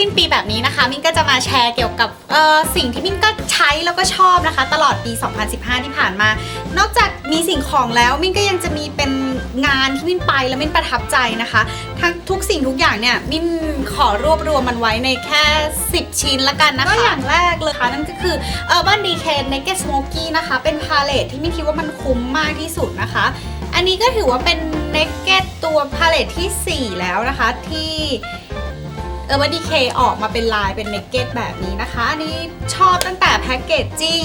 สิ้นปีแบบนี้นะคะ มิ้นก็จะมาแชร์เกี่ยวกับสิ่งที่มิ้นก็ใช้แล้วก็ชอบนะคะ ตลอดปี 2015 ที่ผ่านมา นอกจากมีสิ่งของแล้วมิ้นก็ยังจะมีเป็นงานที่มิ้นไปแล้วมิ้นประทับใจนะคะทั้งทุกสิ่งทุกอย่างเนี่ยมิ้นขอรวบรวมมันไว้ในแค่ 10 ชิ้นละกันนะคะก็อย่างแรกเลยค่ะนั่นก็คือ Urban Decay Naked Smoky นะคะ เป็นพาเลตที่มิ้นคิดว่ามันคุ้มมากที่สุดนะคะ อันนี้ก็ถือว่าเป็น Naked ตัวพาเลตทีสี่ 4 แล้วนะคะที่ เออร์บันดีเคออกมาเป็นลายเป็นเนกเก็ตแบบนี้นะคะ อันนี้ชอบตั้งแต่แพ็กเกจจิ้ง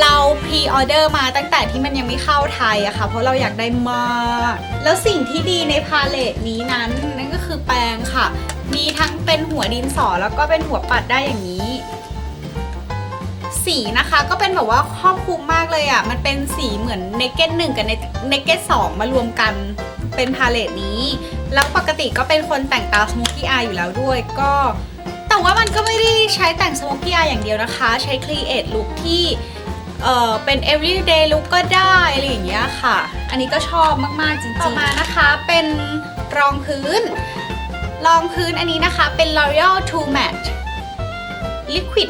เราพรีออเดอร์มาตั้งแต่ที่มันยังไม่เข้าไทยอะค่ะ เพราะเราอยากได้มาก แล้วสิ่งที่ดีในพาเลตนี้นั้น นั่นก็คือแปรงค่ะ มีทั้งเป็นหัวดินสอแล้วก็เป็นหัวปัดได้อย่างนี้สีนะคะก็เป็นแบบว่าครอบคลุมมากเลยอะ่ะ มันเป็นสีเหมือนเนกเก็ตหนึ่งกับเนกเก็ตสองมารวมกัน เป็นพาเลตนี้ แล้วปกติก็เป็นคนแต่งตาสโมกี้อายอยู่แล้วด้วยก็ แต่ว่ามันก็ไม่ได้ใช้แต่งสโมกี้อายอย่างเดียวนะคะ ใช้ create look ที่เออเป็น everyday look ก็ได้อะไรอย่างเงี้ยค่ะ อันนี้ก็ชอบมากๆจริงๆ ต่อมานะคะเป็นรองพื้น รองพื้นอันนี้นะคะเป็น L'Oreal True Matte Liquid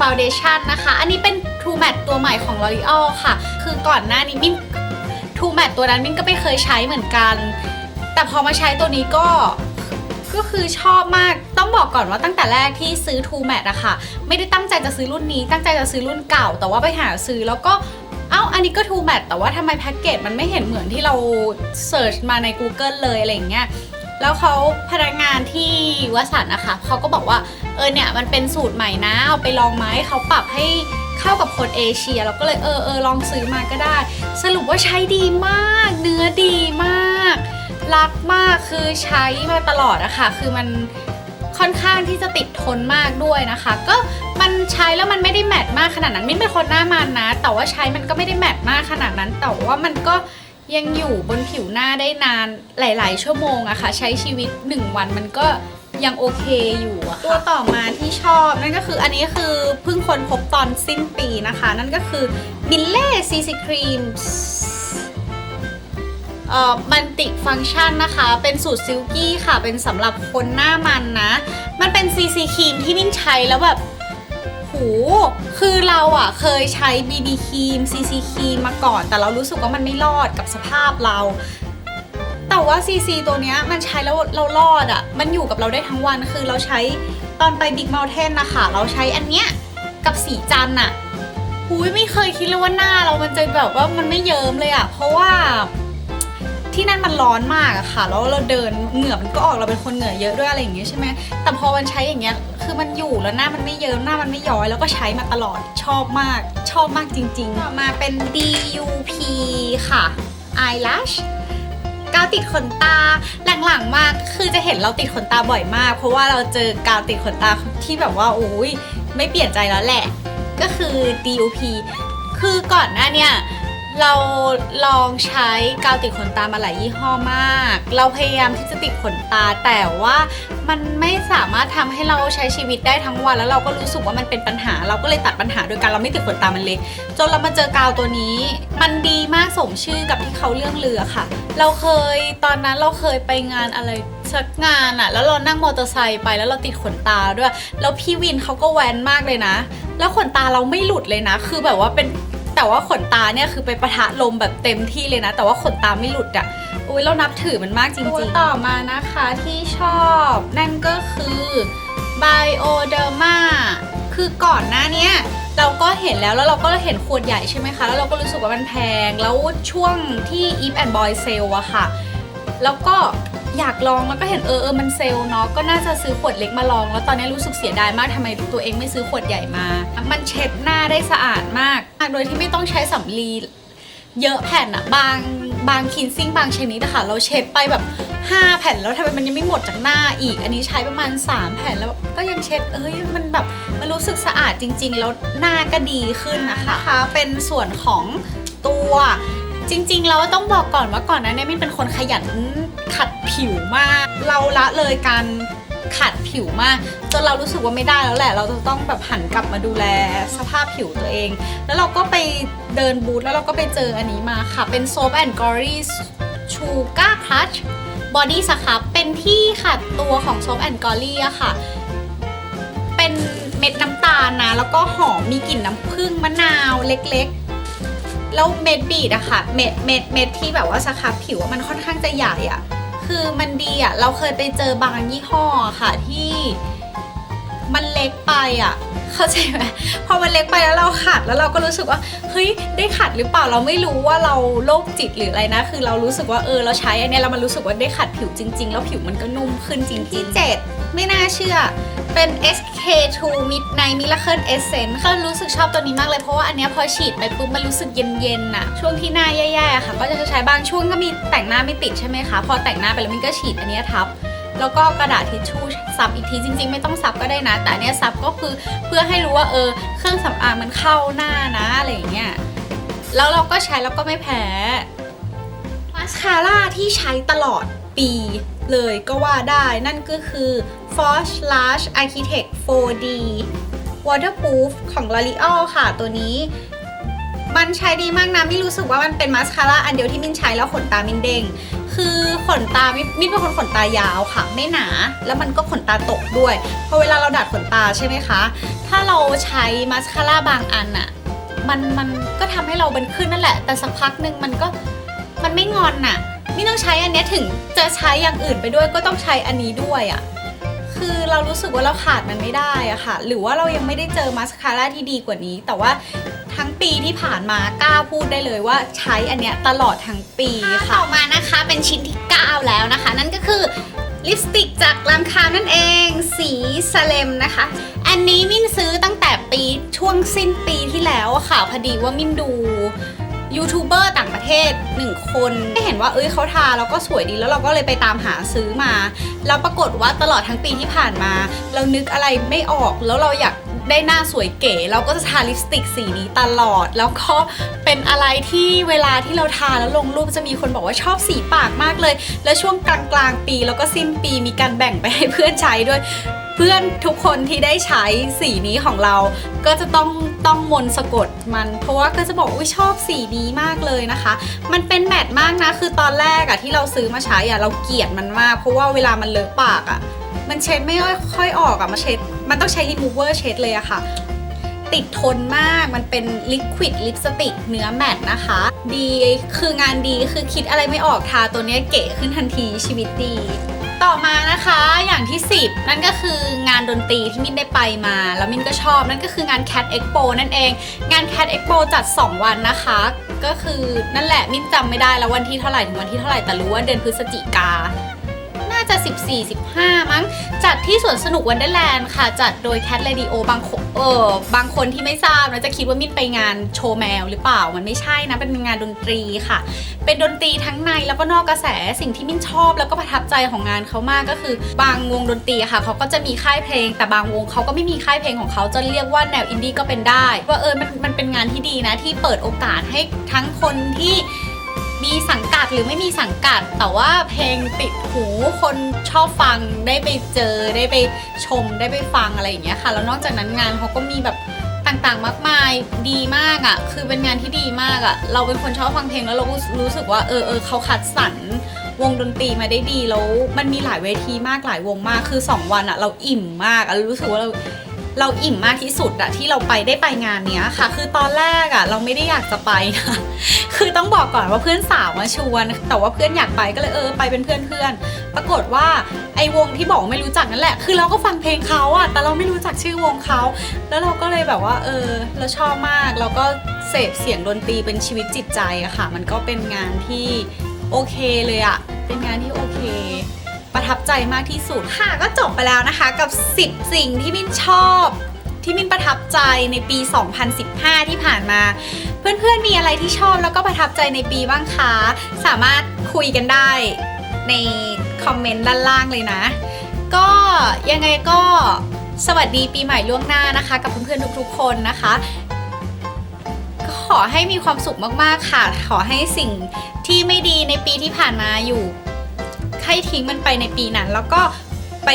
Foundation นะคะ อันนี้เป็น True Matte ตัวใหม่ของ L'Oreal ค่ะ คือก่อนหน้านี้มิ้น True Matte ตัวนั้นมิ้นก็ไม่เคยใช้เหมือนกัน แต่พอมาใช้ตัวนี้ก็ก็คือชอบมากต้องบอกก่อนว่าตั้งแต่แรกที่ซื้อ True Matte อะค่ะ ไม่ได้ตั้งใจจะซื้อรุ่นนี้ ตั้งใจจะซื้อรุ่นเก่า แต่ว่าไปหาซื้อแล้วก็เอ้าอันนี้ก็ True Matte แต่ว่าทำไมแพ็กเกจมันไม่เห็นเหมือนที่เราเสิร์ชมาใน Google เลยอะไรเงี้ยแล้วเขาพนักงานที่วสันต์นะคะเขาก็บอกว่าเออเนี่ยมันเป็นสูตรใหม่นะเอาไปลองไหมเขาปรับให้ เข้ากับคนเอเชีย เราก็เลยเออเออลองซื้อมาก็ได้ สรุปว่าใช้ดีมาก เนื้อดีมาก รักมากคือใช้มาตลอดอะค่ะ คือมันค่อนข้างที่จะติดทนมากด้วยนะคะ ก็มันใช้แล้วมันไม่ได้แมทมากขนาดนั้นไม่เป็นคนหน้ามันนะ แต่ว่าใช้มันก็ไม่ได้แมทมากขนาดนั้น แต่ว่ามันก็ยังอยู่บนผิวหน้าได้นานหลาย ๆ ชั่วโมงอะค่ะ ใช้ชีวิต 1 วันมันก็ ยังโอเคอยู่อะค่ะตัวต่อมาที่ชอบนั่นก็คืออันนี้คือเพิ่งคนพบตอนสิ้นปีนะคะ นั่นก็คือมิลเล่ซีซีครีมเอ่อมันติฟังก์ชันนะคะ เป็นสูตรซิลกี้ค่ะ เป็นสำหรับคนหน้ามันนะ มันเป็น CC ครีมที่มิ้นใช้แล้วแบบโหคือเราอะเคยใช้ BB ครีม CC ครีมมาก่อน แต่เรารู้สึกว่ามันไม่รอดกับสภาพเรา แต่ว่า CC ตัวเนี้ยมันใช้แล้วเรารอดอะมันอยู่กับเราได้ทั้งวันคือเราใช้ตอนไป Big Mountain นะคะ เราใช้อันเนี้ยกับสีจันทร์อะหูยไม่เคยคิดเลยว่าหน้าเรามันจะแบบว่ามันไม่เยิ้มเลยอะเพราะว่าที่นั่นมันร้อนมากอะค่ะ แล้วเราเดินเหงื่อมันก็ออกเราเป็นคนเหงื่อเยอะด้วยอะไรอย่างเงี้ยใช่ไหมแต่พอมันใช้อย่างเงี้ย คือมันอยู่แล้วหน้ามันไม่เยิ้มหน้ามันไม่ย้อยแล้วก็ใช้มาตลอดชอบมากชอบมากจริงๆต่อมาเป็น DUP ค่ะ eyelash กาวติดขนตาหลังๆมากคือจะเห็นเราติดขนตาบ่อยมาก เพราะว่าเราเจอกาวติดขนตาที่แบบว่าโอ้ยไม่เปลี่ยนใจแล้วแหละ ก็คือ DUP คือก่อนหน้าเนี่ย เราลองใช้กาวติดขนตามาหลายยี่ห้อมาก เราพยายามที่จะติดขนตา แต่ว่ามันไม่สามารถทำให้เราใช้ชีวิตได้ทั้งวัน แล้วเราก็รู้สึกว่ามันเป็นปัญหา เราก็เลยตัดปัญหาโดยการเราไม่ติดขนตามันเลย จนเรามาเจอกาวตัวนี้ มันดีมากสมชื่อกับที่เขาเรื่องเรือค่ะ เราเคยตอนนั้นเราเคยไปงานอะไรสักงานอะแล้วเรานั่งมอเตอร์ไซค์ไปแล้วเราติดขนตาด้วย แล้วพี่วินเขาก็แวนมากเลยนะ แล้วขนตาเราไม่หลุดเลยนะ คือแบบว่าเป็น แต่ว่าขนตาเนี่ยคือไปประทะลมแบบเต็มที่เลยนะ แต่ว่าขนตาไม่หลุดอะ่ะอุ้ยเรานับถือมันมากจริงๆ ต่อมานะคะที่ชอบนั่นก็คือ Bioderma คือก่อนหน้านี้เราก็เห็นแล้วแล้วเราก็เห็นขวดใหญ่ใช่ไหมคะ แล้วเราก็รู้สึกว่ามันแพง แล้วช่วงที่ Eve and Boy เซลอะค่ะ แล้วก็ อยากลองแล้วก็เห็นเออเออมันเซลล์เนาะก็น่าจะซื้อขวดเล็กมาลอง แล้วตอนนี้รู้สึกเสียดายมากทำไมตัวเองไม่ซื้อขวดใหญ่มา มันเช็ดหน้าได้สะอาดมาก โดยที่ไม่ต้องใช้สำลีเยอะแผ่นอะบางบางคินซิ่งบางชนิดอะคะเราเช็ดไปแบบ 5 แผ่นแล้วทำไมมันยังไม่หมดจากหน้าอีก อันนี้ใช้ประมาณ 3 แผ่นแล้วก็ยังเช็ดเอ้ยมันแบบมันรู้สึกสะอาดจริง ๆ แล้วหน้าก็ดีขึ้นนะคะเป็นส่วนของตัวจริง ๆ แล้วต้องบอกก่อนว่าก่อนนั้นเนี่ยไม่เป็นคนขยัน ขัดผิวมาก เราละเลยการขัดผิวมากจนเรารู้สึกว่าไม่ได้แล้วแหละ เราจะต้องแบบหันกลับมาดูแลสภาพผิวตัวเอง แล้วเราก็ไปเดินบูธแล้วเราก็ไปเจออันนี้มาค่ะ เป็น Soap and Glory Sugar Crush Body Scrub เป็นที่ขัดตัวของ Soap and Glory อะค่ะ เป็นเม็ดน้ำตาลนะ แล้วก็หอมมีกลิ่นน้ำผึ้งมะนาวเล็กๆ แล้วเม็ดบีดอะค่ะ เม็ดเม็ดเม็ดที่แบบว่าสครับผิวมันค่อนข้างจะใหญ่อะคือมันดีอะเราเคยไปเจอบางยี่ห้อค่ะที่มันเล็กไปอะเข้าใจไหมพอมันเล็กไปแล้วเราขัดแล้วเราก็รู้สึกว่าเฮ้ยได้ขัดหรือเปล่าเราไม่รู้ว่าเราโรคจิตหรืออะไรนะ คือเรารู้สึกว่าเออเราใช้อันเนี้ยแล้วมันรู้สึกว่าได้ขัดผิวจริง ๆ แล้วผิวมันก็นุ่มขึ้นจริงๆเจ็ด ไม่น่าเชื่อ เป็น SK2 Midnight Miracle Essence ก็รู้สึกชอบตัวนี้มากเลย เพราะว่าอันนี้พอฉีดไปปุ๊บมันรู้สึกเย็นๆน่ะ ช่วงที่หน้าแย่ๆค่ะ ก็จะใช้บางช่วงก็มีแต่งหน้าไม่ติดใช่ไหมคะ พอแต่งหน้าไปแล้วมันก็ฉีดอันนี้ทับ แล้วก็กระดาษทิชชู่ซับอีกทีจริงๆ ไม่ต้องซับก็ได้นะ แต่อันนี้ซับก็คือเพื่อให้รู้ว่าเออเครื่องสำอางมันเข้าหน้านะอะไรอย่างเงี้ย แล้วเราก็ใช้แล้วก็ไม่แพ้มาสคาร่าที่ใช้ตลอด ปีเลยก็ว่าได้นั่นก็คือ Forge Large Architect 4D Waterproof ของ L'Oreal ค่ะตัวนี้ มันใช้ดีมากนะมินรู้สึกว่ามันเป็นมาสคาร่าอันเดียวที่มินใช้แล้วขนตามินเด้งคือขนตามินมินเป็นคนขนตายาวค่ะ ไม่หนา แล้วมันก็ขนตาตกด้วยพอเวลาเราดัดขนตาใช่ไหมคะ ถ้าเราใช้มาสคาร่าบางอันอะมันมันก็ทำให้เราเป็นขึ้นนั่นแหละ แต่สักพักหนึ่งมันก็มันไม่งอนน่ะ นี่ต้องใช้อันเนี้ยถึงจะใช้อย่างอื่นไปด้วยก็ต้องใช้อันนี้ด้วยอะคือเรารู้สึกว่าเราขาดมันไม่ได้อะค่ะ หรือว่าเรายังไม่ได้เจอมาสคาร่าที่ดีกว่านี้ แต่ว่าทั้งปีที่ผ่านมากล้าพูดได้เลยว่าใช้อันเนี้ยตลอดทั้งปีค่ะต่อมานะคะเป็นชิ้นที่ 9 แล้วนะคะ นั่นก็คือลิปสติกจากลำคานั่นเอง สีสเลมนะคะ อันนี้มินซื้อตั้งแต่ปีช่วงสิ้นปีที่แล้วอะค่ะพอดีว่ามินดู ยูทูบเบอร์ต่างประเทศหนึ่งคนได้เห็นว่าเอ้ยเขาทาแล้วก็สวยดีแล้วเราก็เลยไปตามหาซื้อมา แล้วปรากฏว่าตลอดทั้งปีที่ผ่านมา เรานึกอะไรไม่ออกแล้วเราอยากได้หน้าสวยเก๋ เราก็จะทาลิปสติกสีนี้ตลอด แล้วก็เป็นอะไรที่เวลาที่เราทาแล้วลงรูปจะมีคนบอกว่าชอบสีปากมากเลย แล้วช่วงกลางกลางๆปีแล้วก็สิ้นปีมีการแบ่งไปให้เพื่อนใช้ด้วย เพื่อนทุกคนที่ได้ใช้สีนี้ของเรา ก็จะต้องต้องมนต์สะกดมัน เพราะว่าก็จะบอกอุ้ยชอบสีนี้มากเลยนะคะ มันเป็นแมทมากนะ คือตอนแรกอะที่เราซื้อมาใช้อะเราเกลียดมันมาก เพราะว่าเวลามันเลอะปากอะมันเช็ดไม่ค่อยออกอะมาเช็ดมันต้องใช้ remover เช็ดเลยอะค่ะติดทนมาก มันเป็นลิควิดลิปสติกเนื้อแมตนะคะ ดี คืองานดี คือคิดอะไรไม่ออกทาตัวนี้เก๋ขึ้นทันทีชีวิตดี ต่อมานะคะอย่างที่ 10 นั่นก็คืองานดนตรีที่มินได้ไปมา แล้วมินก็ชอบนั่นก็คืองาน Cat Expo นั่นเอง งาน Cat Expo จัด 2 วันนะคะ ก็คือนั่นแหละมินจำไม่ได้แล้ววันที่เท่าไหร่ถึงวันที่เท่าไหร่แต่รู้ว่าเดือนพฤศจิกาน่า จะ 14 15 มั้ง จัดที่สวนสนุกวันเดอร์แลนด์ค่ะ จัดโดย Cat Radio บางคนเออบางคนที่ไม่ทราบนะจะคิดว่ามินไปงานโชว์แมวหรือเปล่า มันไม่ใช่นะ เป็นงานดนตรีค่ะ เป็นดนตรีทั้งในแล้วก็นอกกระแส สิ่งที่มินชอบแล้วก็ประทับใจของงานเขามากก็คือ บางวงดนตรีค่ะเขาก็จะมีค่ายเพลง แต่บางวงเขาก็ไม่มีค่ายเพลงของเขาจะเรียกว่าแนวอินดี้ก็เป็นได้ ว่าเออมันมันเป็นงานที่ดีนะที่เปิดโอกาสให้ทั้งคนที่ มีสังกัดหรือไม่มีสังกัด แต่ว่าเพลงติดหูคนชอบฟังได้ไปเจอได้ไปชมได้ไปฟังอะไรอย่างเงี้ยค่ะ แล้วนอกจากนั้นงานเขาก็มีแบบต่างๆ มากมายดีมากอะ่ะ คือเป็นงานที่ดีมากอะ่ะ เราเป็นคนชอบฟังเพลงแล้วเราก็รู้สึกว่าเออเออเขาคัดสรรวงดนตรีมาได้ดีแล้วมันมีหลายเวทีมากหลายวงมากคือ 2 วันอะ่ะ เราอิ่มมากอะรู้สึกว่าเรา เราอิ่มมากที่สุดอะที่เราไปได้ไปงานเนี้ยค่ะ คือตอนแรกอะเราไม่ได้อยากจะไปนะคือต้องบอกก่อนว่าเพื่อนสาวมาชวน แต่ว่าเพื่อนอยากไปก็เลยเออไปเป็นเพื่อนเพื่อนปรากฏว่าไอ้วงที่บอกไม่รู้จักนั่นแหละ คือเราก็ฟังเพลงเขาอะแต่เราไม่รู้จักชื่อวงเขาแล้วเราก็เลยแบบว่า เออ เราชอบมากเราก็เสพเสียงดนตรีเป็นชีวิตจิตใจอะค่ะ มันก็เป็นงานที่โอเคเลยอะเป็นงานที่โอเค ประทับใจมากที่สุดค่ะก็จบไปแล้วนะคะกับ 10 สิ่งที่มินชอบที่มินประทับใจในปี 2015 ที่ผ่านมา เพื่อนๆ มีอะไรที่ชอบแล้วก็ประทับใจในปีบ้างคะ สามารถคุยกันได้ในคอมเมนต์ด้านล่างเลยนะ ก็ยังไงก็สวัสดีปีใหม่ล่วงหน้านะคะ กับเพื่อนๆ ทุกๆ คนนะคะก็ขอให้มีความสุขมากๆ ค่ะ ขอให้สิ่งที่ไม่ดีในปีที่ผ่านมาอยู่ ให้ทิ้งมันไปในปีนั้น แล้วก็ไป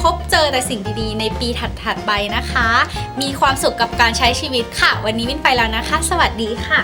พบเจอแต่สิ่งดีๆ ในปีถัดๆไปนะคะ มีความสุขกับการใช้ชีวิตค่ะ วันนี้วินไปแล้วนะคะ สวัสดีค่ะ